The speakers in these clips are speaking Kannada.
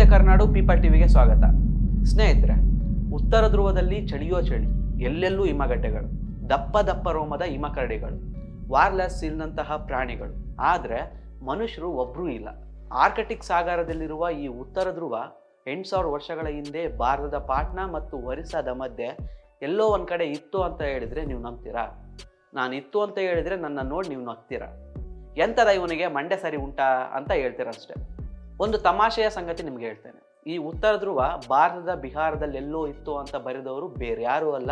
ನಮಸ್ತೆ ಕರ್ನಾಡು ಪೀಪಲ್ ಟಿವಿಗೆ ಸ್ವಾಗತ. ಸ್ನೇಹಿತರೆ, ಉತ್ತರ ಧ್ರುವದಲ್ಲಿ ಚಳಿಯೋ ಚಳಿ, ಎಲ್ಲೆಲ್ಲೂ ಹಿಮಗಡ್ಡೆಗಳು, ದಪ್ಪ ದಪ್ಪ ರೋಮದ ಹಿಮಕರಡಿಗಳು, ವಾರ್ಲೆಸ್ ಸೀಲ್ನಂತಹ ಪ್ರಾಣಿಗಳು. ಆದರೆ ಮನುಷ್ಯರು ಒಬ್ಬರೂ ಇಲ್ಲ. ಆರ್ಕಟಿಕ್ ಸಾಗರದಲ್ಲಿರುವ ಈ ಉತ್ತರ ಧ್ರುವ ಎಂಟು ಸಾವಿರ ವರ್ಷಗಳ ಹಿಂದೆ ಭಾರತದ ಪಾಟ್ನಾ ಮತ್ತು ಒರಿಸ್ಸಾದ ಮಧ್ಯೆ ಎಲ್ಲೋ ಒಂದು ಕಡೆ ಇತ್ತು ಅಂತ ಹೇಳಿದ್ರೆ ನೀವು ನಂಬ್ತೀರಾ? ನಾನು ಇತ್ತು ಅಂತ ಹೇಳಿದ್ರೆ ನನ್ನ ನೋಡಿ ನೀವು ನಗ್ತೀರಾ? ಎಂಥದ ಇವನಿಗೆ ಮಂಡ್ಯ ಸರಿ ಉಂಟಾ ಅಂತ ಹೇಳ್ತೀರ ಅಷ್ಟೇ ಒಂದು ತಮಾಷೆಯ ಸಂಗತಿ ನಿಮ್ಗೆ ಹೇಳ್ತೇನೆ. ಈ ಉತ್ತರ ಧ್ರುವ ಭಾರತದ ಬಿಹಾರದಲ್ಲೆಲ್ಲೋ ಇತ್ತು ಅಂತ ಬರೆದವರು ಬೇರೆ ಯಾರೂ ಅಲ್ಲ.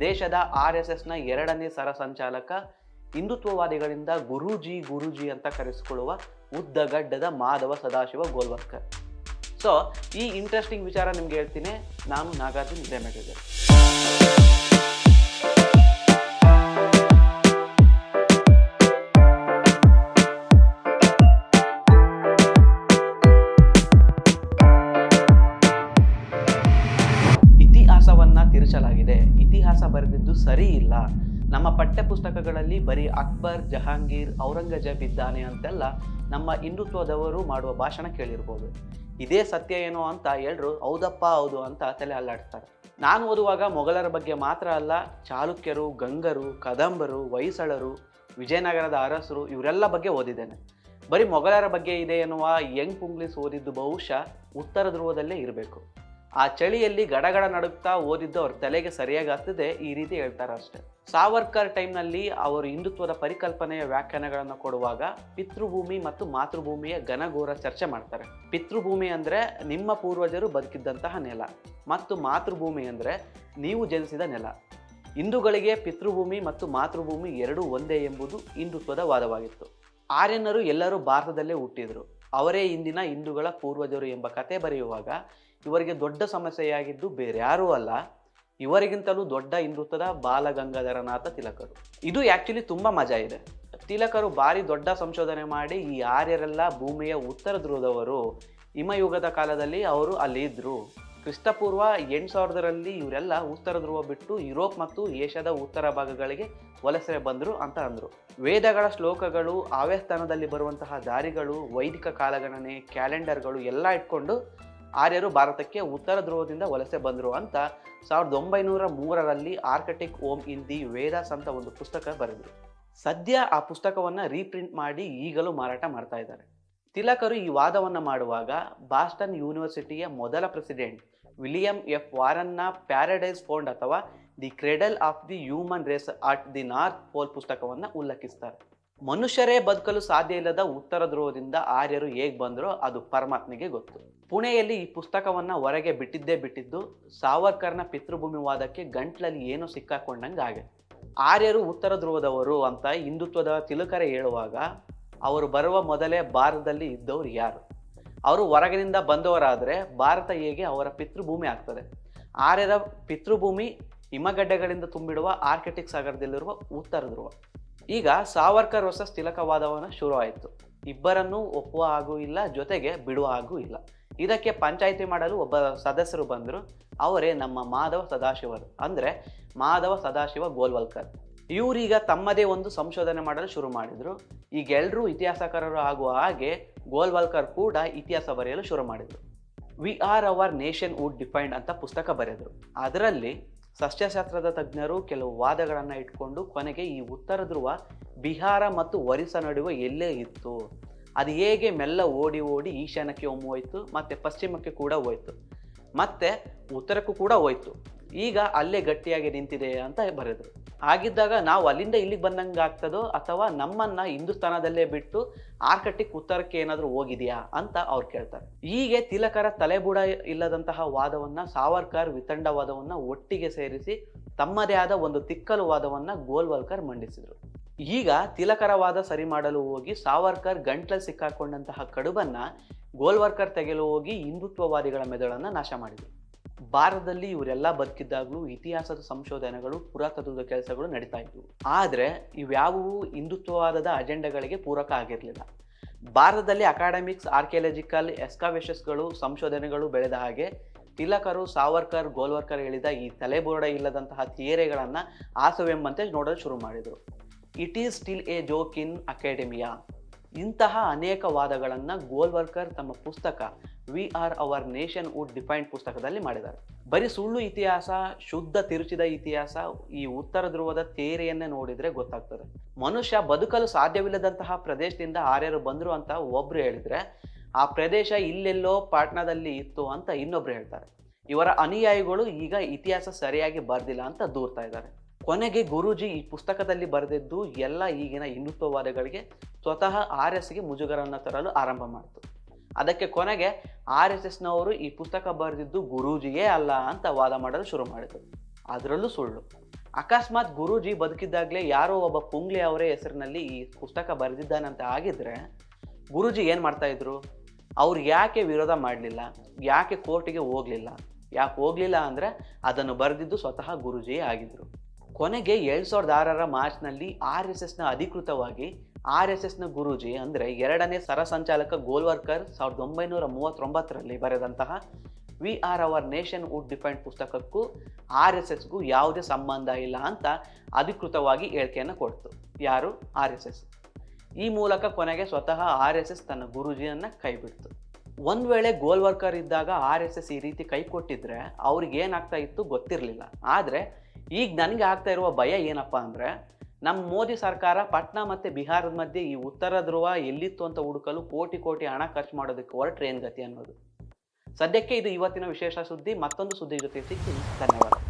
ದೇಶದ ಆರ್ ಎಸ್ ಎಸ್ನ ಎರಡನೇ ಸರ ಸಂಚಾಲಕ ಹಿಂದುತ್ವವಾದಿಗಳಿಂದ ಗುರೂಜಿ ಗುರೂಜಿ ಅಂತ ಕರೆಸಿಕೊಳ್ಳುವ ಉದ್ದಗಡ್ಡದ ಮಾಧವ ಸದಾಶಿವ ಗೋಲ್ವರ್ಕರ್. ಸೊ ಈ ಇಂಟ್ರೆಸ್ಟಿಂಗ್ ವಿಚಾರ ನಿಮ್ಗೆ ಹೇಳ್ತೀನಿ. ನಾನು ನಾಗಾರ್ಜುನ್ ಹಿರೇಮಠಿದೆ ತಿರುಚಲಾಗಿದೆ ಇತಿಹಾಸ ಬರೆದಿದ್ದು ಸರಿ ಇಲ್ಲ. ನಮ್ಮ ಪಠ್ಯಪುಸ್ತಕಗಳಲ್ಲಿ ಬರೀ ಅಕ್ಬರ್, ಜಹಾಂಗೀರ್, ಔರಂಗಜೇಬ್ ಇದ್ದಾನೆ ಅಂತೆಲ್ಲ ನಮ್ಮ ಹಿಂದುತ್ವದವರು ಮಾಡುವ ಭಾಷಣ ಕೇಳಿರ್ಬೋದು. ಇದೇ ಸತ್ಯ ಏನೋ ಅಂತ ಎಲ್ಲರೂ ಹೌದಪ್ಪ ಹೌದು ಅಂತ ತಲೆ ಅಲ್ಲಾಡ್ತಾರೆ ನಾನು ಓದುವಾಗ ಮೊಘಲರ ಬಗ್ಗೆ ಮಾತ್ರ ಅಲ್ಲ, ಚಾಲುಕ್ಯರು, ಗಂಗರು, ಕದಂಬರು, ಹೊಯ್ಸಳರು, ವಿಜಯನಗರದ ಅರಸರು ಇವರೆಲ್ಲ ಬಗ್ಗೆ ಓದಿದ್ದೇನೆ. ಬರೀ ಮೊಘಲರ ಬಗ್ಗೆ ಇದೆ ಎನ್ನುವ ಯಂಗ್ ಪುಂಗ್ಲಿಸ್ ಓದಿದ್ದು ಬಹುಶಃ ಉತ್ತರ ಧ್ರುವದಲ್ಲೇ ಇರಬೇಕು. ಆ ಚಳಿಯಲ್ಲಿ ಗಡಗಡ ನಡುಗ್ತಾ ಓದಿದ್ದು ಅವ್ರ ತಲೆಗೆ ಸರಿಯಾಗಿ ಹತ್ತದೆ, ಈ ರೀತಿ ಹೇಳ್ತಾರೆ ಅಷ್ಟೇ. ಸಾವರ್ಕರ್ ಟೈಮ್ನಲ್ಲಿ ಅವರು ಹಿಂದುತ್ವದ ಪರಿಕಲ್ಪನೆಯ ವ್ಯಾಖ್ಯಾನಗಳನ್ನು ಕೊಡುವಾಗ ಪಿತೃಭೂಮಿ ಮತ್ತು ಮಾತೃಭೂಮಿಯ ಘನಘೋರ ಚರ್ಚೆ ಮಾಡ್ತಾರೆ. ಪಿತೃಭೂಮಿ ಅಂದರೆ ನಿಮ್ಮ ಪೂರ್ವಜರು ಬದುಕಿದ್ದಂತಹ ನೆಲ ಮತ್ತು ಮಾತೃಭೂಮಿ ಅಂದರೆ ನೀವು ಜನಿಸಿದ ನೆಲ. ಹಿಂದೂಗಳಿಗೆ ಪಿತೃಭೂಮಿ ಮತ್ತು ಮಾತೃಭೂಮಿ ಎರಡೂ ಒಂದೇ ಎಂಬುದು ಹಿಂದುತ್ವದ ವಾದವಾಗಿತ್ತು. ಆರ್ಯನರು ಎಲ್ಲರೂ ಭಾರತದಲ್ಲೇ ಹುಟ್ಟಿದರು. ಅವರೇ ಇಂದಿನ ಹಿಂದೂಗಳ ಪೂರ್ವಜರು ಎಂಬ ಕತೆ ಬರೆಯುವಾಗ ಇವರಿಗೆ ದೊಡ್ಡ ಸಮಸ್ಯೆಯಾಗಿದ್ದು ಬೇರೆ ಯಾರೂ ಅಲ್ಲ. ಇವರಿಗಿಂತಲೂ ದೊಡ್ಡ ಹಿಂದುತ್ವದ ಬಾಲಗಂಗಾಧರನಾಥ ತಿಲಕರು. ಇದು ಆ್ಯಕ್ಚುಲಿ ತುಂಬ ಮಜಾ ಇದೆ. ತಿಲಕರು ಭಾರಿ ದೊಡ್ಡ ಸಂಶೋಧನೆ ಮಾಡಿ ಈ ಆರ್ಯರೆಲ್ಲ ಭೂಮಿಯ ಉತ್ತರ ಧ್ರುವದವರು ಹಿಮಯುಗದ ಕಾಲದಲ್ಲಿ ಅವರು ಅಲ್ಲಿ ಇದ್ದರು ಕ್ರಿಸ್ತಪೂರ್ವ ಎಂಟು ಸಾವಿರದರಲ್ಲಿ ಇವರೆಲ್ಲ ಉತ್ತರ ಧ್ರುವ ಬಿಟ್ಟು ಯುರೋಪ್ ಮತ್ತು ಏಷ್ಯಾದ ಉತ್ತರ ಭಾಗಗಳಿಗೆ ವಲಸೆ ಬಂದರು ಅಂತ ಅಂದರು. ವೇದಗಳ ಶ್ಲೋಕಗಳು, ಆವ್ಯಸ್ಥಾನದಲ್ಲಿ ಬರುವಂತಹ ದಾರಿಗಳು, ವೈದಿಕ ಕಾಲಗಣನೆ, ಕ್ಯಾಲೆಂಡರ್ಗಳು ಎಲ್ಲ ಇಟ್ಕೊಂಡು ಆರ್ಯರು ಭಾರತಕ್ಕೆ ಉತ್ತರ ಧ್ರುವದಿಂದ ವಲಸೆ ಬಂದರು ಅಂತ ಸಾವಿರದ ಒಂಬೈನೂರ ಮೂರರಲ್ಲಿ Arctic home in the Vedas ಅಂತ ಒಂದು ಪುಸ್ತಕ ಬರೆದರು. ಸದ್ಯ ಆ ಪುಸ್ತಕವನ್ನು ರೀಪ್ರಿಂಟ್ ಮಾಡಿ ಈಗಲೂ ಮಾರಾಟ ಮಾಡ್ತಾ ಇದ್ದಾರೆ. ತಿಲಕರು ಈ ವಾದವನ್ನು ಮಾಡುವಾಗ ಬಾಸ್ಟನ್ ಯೂನಿವರ್ಸಿಟಿಯ ಮೊದಲ president William F ವಾರನ್ನ paradise found or the cradle of the human race at the north pole ಪುಸ್ತಕವನ್ನು ಉಲ್ಲೇಖಿಸ್ತಾರೆ ಮನುಷ್ಯರೇ ಬದುಕಲು ಸಾಧ್ಯ ಇಲ್ಲದ ಉತ್ತರ ಧ್ರುವದಿಂದ ಆರ್ಯರು ಹೇಗೆ ಬಂದರೋ ಅದು ಪರಮಾತ್ಮೆಗೆ ಗೊತ್ತು. ಪುಣೆಯಲ್ಲಿ ಈ ಪುಸ್ತಕವನ್ನು ಹೊರಗೆ ಬಿಟ್ಟಿದ್ದೇ ಬಿಟ್ಟಿದ್ದು ಸಾವರ್ಕರ್ನ ಪಿತೃಭೂಮಿವಾದಕ್ಕೆ ಗಂಟ್ಲಲ್ಲಿ ಏನೋ ಸಿಕ್ಕಾಕೊಂಡಂಗೆ ಆಗಿದೆ ಆರ್ಯರು ಉತ್ತರ ಧ್ರುವದವರು ಅಂತ ಹಿಂದುತ್ವದ ತಿಲುಕರೆ ಹೇಳುವಾಗ ಅವರು ಬರುವ ಮೊದಲೇ ಭಾರತದಲ್ಲಿ ಇದ್ದವರು ಯಾರು? ಅವರು ಹೊರಗಿನಿಂದ ಬಂದವರಾದರೆ ಭಾರತ ಹೇಗೆ ಅವರ ಪಿತೃಭೂಮಿ ಆಗ್ತದೆ? ಆರ್ಯರ ಪಿತೃಭೂಮಿ ಹಿಮಗಡ್ಡೆಗಳಿಂದ ತುಂಬಿಡುವ ಆರ್ಕಿಟಿಕ್ ಸಾಗರದಲ್ಲಿರುವ ಉತ್ತರ ಧ್ರುವ ಈಗ ಸಾವರ್ಕರ್ ವರ್ಸಸ್ ತಿಲಕವಾದವನ್ನು ಶುರುವಾಯಿತು. ಇಬ್ಬರನ್ನೂ ಒಪ್ಪುವ ಹಾಗೂ ಇಲ್ಲ, ಜೊತೆಗೆ ಬಿಡುವ ಹಾಗೂ ಇಲ್ಲ. ಇದಕ್ಕೆ ಪಂಚಾಯಿತಿ ಮಾಡಲು ಒಬ್ಬ ಸದಸ್ಯರು ಬಂದರು. ಅವರೇ ನಮ್ಮ ಮಾಧವ ಸದಾಶಿವರು. ಅಂದರೆ ಮಾಧವ ಸದಾಶಿವ ಗೋಲ್ವಲ್ಕರ್. ಇವರೀಗ ತಮ್ಮದೇ ಒಂದು ಸಂಶೋಧನೆ ಮಾಡಲು ಶುರು ಮಾಡಿದರು. ಈಗೆಲ್ಲರೂ ಇತಿಹಾಸಕಾರರು ಆಗುವ ಹಾಗೆ ಗೋಲ್ವಲ್ಕರ್ ಕೂಡ ಇತಿಹಾಸ ಬರೆಯಲು ಶುರು ಮಾಡಿದರು. We or our nationhood defined ಅಂತ ಪುಸ್ತಕ ಬರೆದರು. ಅದರಲ್ಲಿ ಸಸ್ಯಶಾಸ್ತ್ರದ ತಜ್ಞರು ಕೆಲವು ವಾದಗಳನ್ನು ಇಟ್ಕೊಂಡು ಕೊನೆಗೆ ಈ ಉತ್ತರ ಧ್ರುವ ಬಿಹಾರ ಮತ್ತು ಒರಿಸ್ಸಾ ನಡುವೆ ಎಲ್ಲೇ ಇತ್ತು? ಅದು ಹೇಗೆ ಮೆಲ್ಲ ಓಡಿ ಓಡಿ ಈಶಾನ್ಯಕ್ಕೆ ಒಮ್ಮೆ ಹೋಯ್ತು ಮತ್ತು ಪಶ್ಚಿಮಕ್ಕೆ ಕೂಡ ಹೋಯ್ತು? ಮತ್ತು ಉತ್ತರಕ್ಕೂ ಕೂಡ ಹೋಯ್ತು. ಈಗ ಅಲ್ಲೇ ಗಟ್ಟಿಯಾಗಿ ನಿಂತಿದೆ ಅಂತ ಬರೆದರು. ಹಾಗಿದ್ದಾಗ ನಾವು ಅಲ್ಲಿಂದ ಇಲ್ಲಿಗೆ ಬಂದಂಗೆ ಆಗ್ತದೋ ಅಥವಾ ನಮ್ಮನ್ನ ಹಿಂದೂಸ್ತಾನದಲ್ಲೇ ಬಿಟ್ಟು ಆರ್ಕಟಿಕ್ ಉತ್ತರಕ್ಕೆ ಏನಾದರೂ ಹೋಗಿದೆಯಾ ಅಂತ ಅವ್ರು ಕೇಳ್ತಾರೆ. ಹೀಗೆ ತಿಲಕರ ತಲೆಬುಡ ಇಲ್ಲದಂತಹ ವಾದವನ್ನ, ಸಾವರ್ಕರ್ ವಿತಂಡವಾದವನ್ನ ಒಟ್ಟಿಗೆ ಸೇರಿಸಿ ತಮ್ಮದೇ ಆದ ಒಂದು ತಿಕ್ಕಲು ವಾದವನ್ನ ಗೋಲ್ವಲ್ಕರ್ ಮಂಡಿಸಿದರು. ಈಗ ತಿಲಕರ ವಾದ ಸರಿ ಮಾಡಲು ಹೋಗಿ ಸಾವರ್ಕರ್ ಗಂಟ್ಲಲ್ಲಿ ಸಿಕ್ಕಾಕೊಂಡಂತಹ ಕಡುಬನ್ನು ಗೋಲ್ವರ್ಕರ್ ತೆಗೆಯಲು ಹೋಗಿ ಹಿಂದುತ್ವವಾದಿಗಳ ಮೆದುಳನ್ನು ನಾಶ ಮಾಡಿದರು. ಭಾರತದಲ್ಲಿ ಇವರೆಲ್ಲ ಬದುಕಿದ್ದಾಗಲೂ ಇತಿಹಾಸದ ಸಂಶೋಧನೆಗಳು, ಪುರಾತತ್ವದ ಕೆಲಸಗಳು ನಡೀತಾ ಇದ್ವು. ಆದರೆ ಇವ್ಯಾವುವು ಹಿಂದುತ್ವವಾದದ ಅಜೆಂಡಗಳಿಗೆ ಪೂರಕ ಆಗಿರಲಿಲ್ಲ. ಭಾರತದಲ್ಲಿ ಅಕಾಡೆಮಿಕ್ಸ್, ಆರ್ಕಿಯಾಲಜಿಕಲ್ ಎಸ್ಕಾವೇಶಸ್ಗಳು ಸಂಶೋಧನೆಗಳು ಬೆಳೆದ ಹಾಗೆ ತಿಲಕರು, ಸಾವರ್ಕರ್, ಗೋಲ್ವರ್ಕರ್ ಹೇಳಿದ ಈ ತಲೆಬೋರ್ಡ ಇಲ್ಲದಂತಹ ಥಿಯರಿಗಳನ್ನು ಆಸವೆಂಬಂತೆ ನೋಡಲು ಶುರು ಮಾಡಿದರು. It is still a joke in academia ಇಂತಹ ಅನೇಕ ವಾದಗಳನ್ನು ಗೋಲ್ವರ್ಕರ್ ತಮ್ಮ ಪುಸ್ತಕ we or our nationhood defined ಪುಸ್ತಕದಲ್ಲಿ ಮಾಡಿದ್ದಾರೆ. ಬರೀ ಸುಳ್ಳು ಇತಿಹಾಸ, ಶುದ್ಧ ತಿರುಚಿದ ಇತಿಹಾಸ, ಈ ಉತ್ತರ ಧ್ರುವದ ತೇರೆಯನ್ನೇ ನೋಡಿದ್ರೆ ಗೊತ್ತಾಗ್ತದೆ. ಮನುಷ್ಯ ಬದುಕಲು ಸಾಧ್ಯವಿಲ್ಲದಂತಹ ಪ್ರದೇಶದಿಂದ ಆರ್ಯರು ಬಂದರು ಅಂತ ಒಬ್ರು ಹೇಳಿದ್ರೆ, ಆ ಪ್ರದೇಶ ಇಲ್ಲೆಲ್ಲೋ ಪಾಟ್ನಾದಲ್ಲಿ ಇತ್ತು ಅಂತ ಇನ್ನೊಬ್ರು ಹೇಳ್ತಾರೆ. ಇವರ ಅನುಯಾಯಿಗಳು ಈಗ ಇತಿಹಾಸ ಸರಿಯಾಗಿ ಬರ್ದಿಲ್ಲ ಅಂತ ದೂರ್ತಾ ಇದ್ದಾರೆ. ಕೊನೆಗೆ ಗುರೂಜಿ ಈ ಪುಸ್ತಕದಲ್ಲಿ ಬರೆದಿದ್ದು ಎಲ್ಲ ಈಗಿನ ಹಿಂದುತ್ವವಾದಿಗಳಿಗೆ ಸ್ವತಃ ಆರ್ ಎಸ್ಗೆ ಮುಜುಗರವನ್ನು ತರಲು ಆರಂಭ ಮಾಡಿತು. ಅದಕ್ಕೆ ಕೊನೆಗೆ ಆರ್ ಎಸ್ ಎಸ್ನವರು ಈ ಪುಸ್ತಕ ಬರೆದಿದ್ದು ಗುರೂಜಿಯೇ ಅಲ್ಲ ಅಂತ ವಾದ ಮಾಡಲು ಶುರು ಮಾಡಿದರು ಅದರಲ್ಲೂ ಸುಳ್ಳು. ಅಕಸ್ಮಾತ್ ಗುರೂಜಿ ಬದುಕಿದ್ದಾಗಲೇ ಯಾರೋ ಒಬ್ಬ ಪುಂಗ್ಲಿ ಅವರೇ ಹೆಸರಿನಲ್ಲಿ ಈ ಪುಸ್ತಕ ಬರೆದಿದ್ದಾನಂತ ಆಗಿದ್ರೆ ಗುರೂಜಿ ಏನು ಮಾಡ್ತಾ ಇದ್ರು? ಅವ್ರು ಯಾಕೆ ವಿರೋಧ ಮಾಡಲಿಲ್ಲ? ಯಾಕೆ ಕೋರ್ಟಿಗೆ ಹೋಗಲಿಲ್ಲ? ಯಾಕೆ ಹೋಗಲಿಲ್ಲ ಅಂದರೆ ಅದನ್ನು ಬರೆದಿದ್ದು ಸ್ವತಃ ಗುರೂಜಿಯೇ ಆಗಿದ್ರು. ಕೊನೆಗೆ ಎರಡು ಸಾವಿರದ ಆರರ ಮಾರ್ಚ್ನಲ್ಲಿ ಆರ್ ಎಸ್ ಎಸ್ನ ಅಧಿಕೃತವಾಗಿ ಆರ್ ಎಸ್ ಎಸ್ನ ಗುರೂಜಿ ಅಂದರೆ ಎರಡನೇ ಸರಸಂಚಾಲಕ ಗೋಲ್ವರ್ಕರ್ ಸಾವಿರದ ಒಂಬೈನೂರ ಮೂವತ್ತೊಂಬತ್ತರಲ್ಲಿ ಬರೆದಂತಹ we or our nationhood defined ಪುಸ್ತಕಕ್ಕೂ R S ಎಸ್ಗೂ ಯಾವುದೇ ಸಂಬಂಧ ಇಲ್ಲ ಅಂತ ಅಧಿಕೃತವಾಗಿ ಹೇಳಿಕೆಯನ್ನು ಕೊಡ್ತು. ಯಾರು? R S S. ಈ ಮೂಲಕ ಕೊನೆಗೆ ಸ್ವತಃ ಆರ್ ಎಸ್ ಎಸ್ ತನ್ನ ಗುರೂಜಿಯನ್ನು ಕೈಬಿಡ್ತು. ಒಂದು ವೇಳೆ ಗೋಲ್ವರ್ಕರ್ ಇದ್ದಾಗ ಆರ್ ಎಸ್ ಎಸ್ ಈ ರೀತಿ ಕೈ ಕೊಟ್ಟಿದ್ರೆ ಅವ್ರಿಗೆ ಏನಾಗ್ತಾ ಇತ್ತು ಗೊತ್ತಿರಲಿಲ್ಲ. ಆದರೆ ಈಗ ನನಗೆ ಆಗ್ತಾ ಇರುವ ಭಯ ಏನಪ್ಪ ಅಂದರೆ ನಮ್ಮ ಮೋದಿ ಸರ್ಕಾರ ಪಟ್ನಾ ಮತ್ತು ಬಿಹಾರದ ಮಧ್ಯೆ ಈ ಉತ್ತರ ಧ್ರುವ ಎಲ್ಲಿತ್ತು ಅಂತ ಹುಡುಕಲು ಕೋಟಿ ಕೋಟಿ ಹಣ ಖರ್ಚು ಮಾಡೋದಕ್ಕೆ ಹೊರ ಟ್ರೈನ್ ಗತಿ ಅನ್ನೋದು. ಸದ್ಯಕ್ಕೆ ಇದು ಇವತ್ತಿನ ವಿಶೇಷ ಸುದ್ದಿ, ಮತ್ತೊಂದು ಸುದ್ದಿ ಜೊತೆ ಸಿಗ್ತೀನಿ. ಧನ್ಯವಾದ.